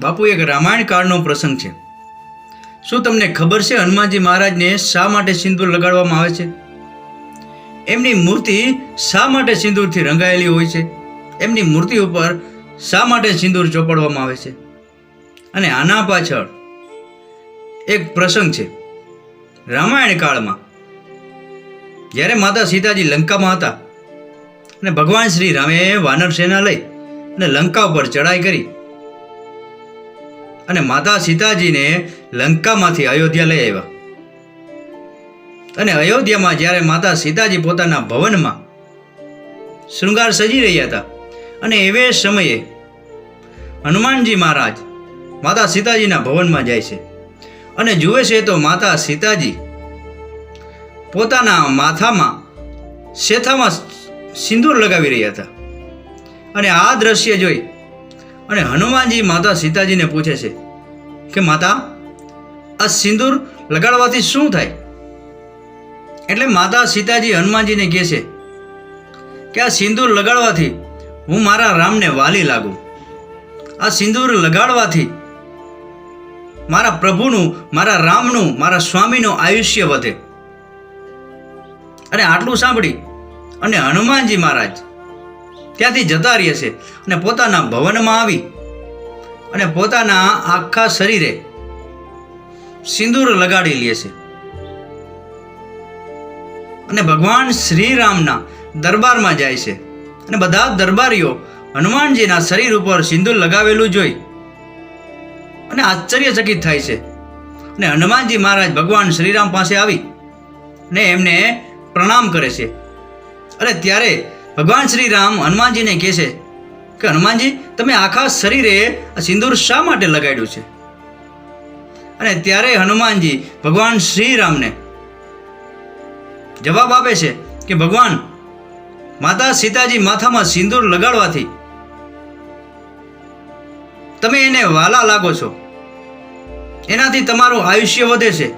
બાપુ, એક રામાયણ કાળનો પ્રસંગ છે. શું તમને ખબર છે હનુમાનજી મહારાજને શા માટે સિંદૂર લગાડવામાં આવે છે? એમની મૂર્તિ શા માટે સિંદૂરથી રંગાયેલી હોય છે? એમની મૂર્તિ ઉપર શા માટે સિંદૂર ચોપડવામાં આવે છે? અને આના પાછળ એક પ્રસંગ છે. રામાયણ કાળમાં, જ્યારે માતા સીતાજી લંકામાં હતા, અને ભગવાન શ્રી રામે વાનર સેના લઈ અને લંકા ઉપર ચડાઈ કરી અને માતા સીતાજીને લંકામાંથી અયોધ્યા લઈ આવ્યા. અને અયોધ્યામાં જ્યારે માતા સીતાજી પોતાના ભવનમાં શૃંગાર સજી રહ્યા હતા અને એવે સમયે હનુમાનજી મહારાજ માતા સીતાજીના ભવનમાં જાય છે અને જુએ છે તો માતા સીતાજી પોતાના માથામાં શેથામાં સિંદૂર લગાવી રહ્યા હતા. અને આ દ્રશ્ય જોઈ અને હનુમાનજી માતા સીતાજીને પૂછે છે કે, માતા, આ સિંદૂર લગાડવાથી શું થાય? એટલે માતા સીતાજી હનુમાનજીને કહે છે કે, આ સિંદૂર લગાડવાથી હું મારા રામને વાલી લાગું. આ સિંદૂર લગાડવાથી મારા પ્રભુનું, મારા રામનું, મારા સ્વામીનું આયુષ્ય વધે. અને આટલું સાંભળી અને હનુમાનજી મહારાજ ત્યાંથી જતા રહે છે અને પોતાના ભવનમાં આવી અને પોતાના આખા શરીરે સિંદૂર લગાડી લે છે. અને ભગવાન શ્રીરામના દરબારમાં જાય છે અને બધા દરબારીઓ હનુમાનજીના શરીર ઉપર સિંદૂર લગાવેલું જોઈ અને આશ્ચર્યચકિત થાય છે. અને હનુમાનજી મહારાજ ભગવાન શ્રીરામ પાસે આવી ને એમને પ્રણામ કરે છે. અને ત્યારે ભગવાન શ્રી રામ હનુમાનજીને કહે છે કે, હનુમાનજી, તમે આખા શરીરે આ સિંદૂર શા માટે લગાડ્યું છે? અને ત્યારે હનુમાનજી ભગવાન શ્રી રામને જવાબ આપે છે કે, ભગવાન, માતા સીતાજી માથામાં સિંદૂર લગાડવાથી તમે એને વાલા લાગો છો. એનાથી તમારું આયુષ્ય વધે છે.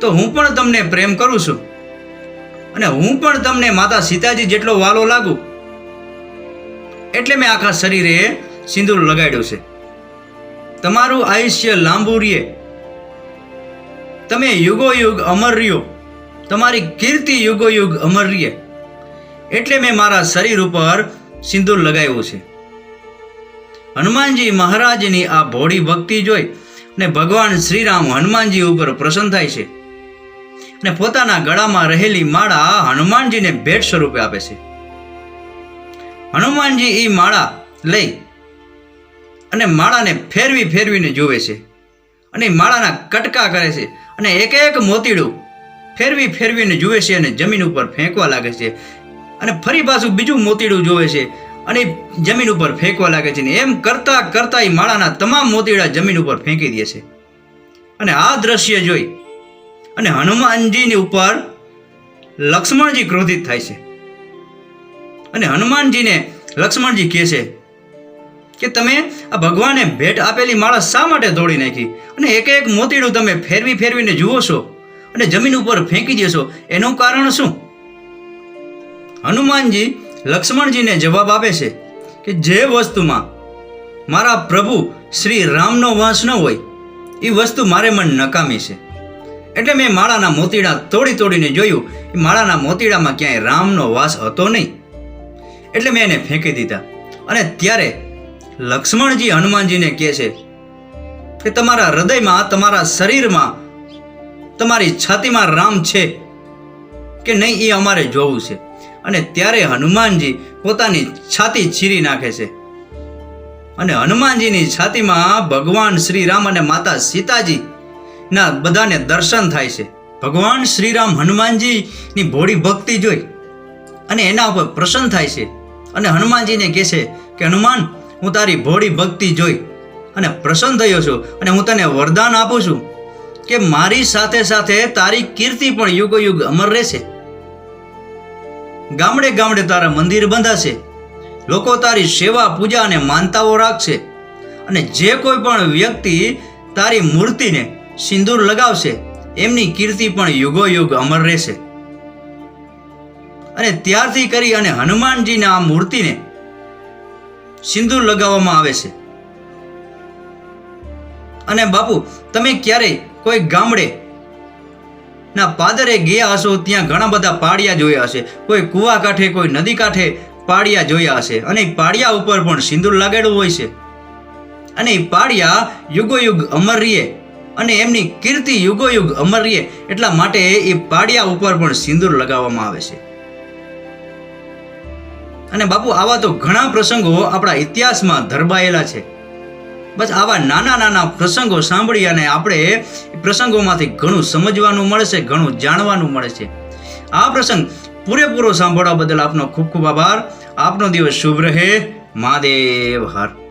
તો હું પણ તમને પ્રેમ કરું છું. અને હું પણ તમને માતા સીતાજી જેટલો વાલો લાગુ, એટલે મેં આખા શરીરે સિંદૂર લગાડ્યો છે. તમારું આયુષ્ય લાંબુ રહે તમે યુગો યુગ અમર રહ્યો. તમારી કીર્તિ યુગો યુગ અમર રહે એટલે મેં મારા શરીર ઉપર સિંદૂર લગાવ્યું છે. હનુમાનજી મહારાજની આ ભોળી ભક્તિ જોઈ ને ભગવાન શ્રીરામ હનુમાનજી ઉપર પ્રસન્ન થાય છે. અને પોતાના ગળામાં રહેલી માળા હનુમાનજીને ભેટ સ્વરૂપે આપે છે. હનુમાનજી એ માળા લઈ અને માળાને ફેરવી ફેરવીને જુએ છે અને માળાના કટકા કરે છે અને એક એક મોતીડું ફેરવી ફેરવીને જુએ છે અને જમીન ઉપર ફેંકવા લાગે છે. અને ફરી પાછું બીજું મોતીડું જુએ છે અને જમીન ઉપર ફેંકવા લાગે છે ને એમ કરતાં કરતાં એ માળાના તમામ મોતીડા જમીન ઉપર ફેંકી દે છે. અને આ દ્રશ્ય જોઈ અને હનુમાનજીની ઉપર લક્ષ્મણજી ક્રોધિત થાય છે. અને હનુમાનજીને લક્ષ્મણજી કહે છે કે તમે આ ભગવાને ભેટ આપેલી માળા શા માટે તોડી નાખી? અને એક એક મોતીડું તમે ફેરવી ફેરવીને જુઓ છો અને જમીન ઉપર ફેંકી દેશો, એનું કારણ શું? હનુમાનજી લક્ષ્મણજીને જવાબ આપે છે કે જે વસ્તુમાં મારા પ્રભુ શ્રી રામનો વાસ ન હોય એ વસ્તુ મારે મન નકામી છે. એટલે મેં માળાના મોતીડા તોડી તોડીને જોયું, એ માળાના મોતીડામાં ક્યાંય રામનો વાસ હતો નહીં. એટલે મેં એને ફેંકી દીધા. અને ત્યારે લક્ષ્મણજી હનુમાનજીને કહે છે કે, તમારા હૃદયમાં, તમારા શરીરમાં, તમારી છાતીમાં રામ છે કે નહીં એ અમારે જોવું છે. અને ત્યારે હનુમાનજી પોતાની છાતી ચીરી નાખે છે. અને હનુમાનજીની છાતીમાં ભગવાન શ્રી રામ અને માતા સીતાજી ના, બધાને દર્શન થાય છે. ભગવાન શ્રીરામ હનુમાનજીની ભોળી ભક્તિ જોઈ અને એના ઉપર પ્રસન્ન થાય છે. અને હનુમાનજીને કહે છે કે, હનુમાન, હું તારી ભોળી ભક્તિ જોઈ અને પ્રસન્ન થયો છું અને હું તને વરદાન આપું છું કે મારી સાથે સાથે તારી કીર્તિ પણ યુગો યુગ અમર રહેશે. ગામડે ગામડે તારા મંદિર બંધાશે. લોકો તારી સેવા, પૂજા અને માનતાઓ રાખશે. અને જે કોઈ પણ વ્યક્તિ તારી મૂર્તિને સિંદૂર લગાવશે, એમની કીર્તિ પણ યુગો યુગ અમર રહેશે. અને ત્યારથી કરી અને હનુમાનજીના આ મૂર્તિને સિંદૂર લગાવવામાં આવે છે. અને બાપુ, તમે ક્યારેય કોઈ ગામડે ના પાદરે ગયા હશો, ત્યાં ઘણા બધા પાડિયા જોયા હશે. કોઈ કૂવા કાંઠે, કોઈ નદી કાંઠે પાડિયા જોયા હશે. અને પાડિયા ઉપર પણ સિંદૂર લાગેલું હોય છે. અને પાડિયા યુગો યુગ અમર રહીએ અને એમની કીર્તિ યુગો યુગ રહીએ એટલા માટે એ પાડિયા ઉપર પણ સિંદૂર લગાવવામાં આવે છે. અને બાપુ, આવા તો ઘણા પ્રસંગો આપણા ઇતિહાસમાં ધરબાયેલા છે. બસ આવા નાના નાના પ્રસંગો સાંભળી અને આપણે પ્રસંગોમાંથી ઘણું સમજવાનું મળે છે, ઘણું જાણવાનું મળે છે. આ પ્રસંગ પૂરેપૂરો સાંભળવા બદલ આપનો ખૂબ ખૂબ આભાર. આપનો દિવસ શુભ રહે. મહાદેવ, હર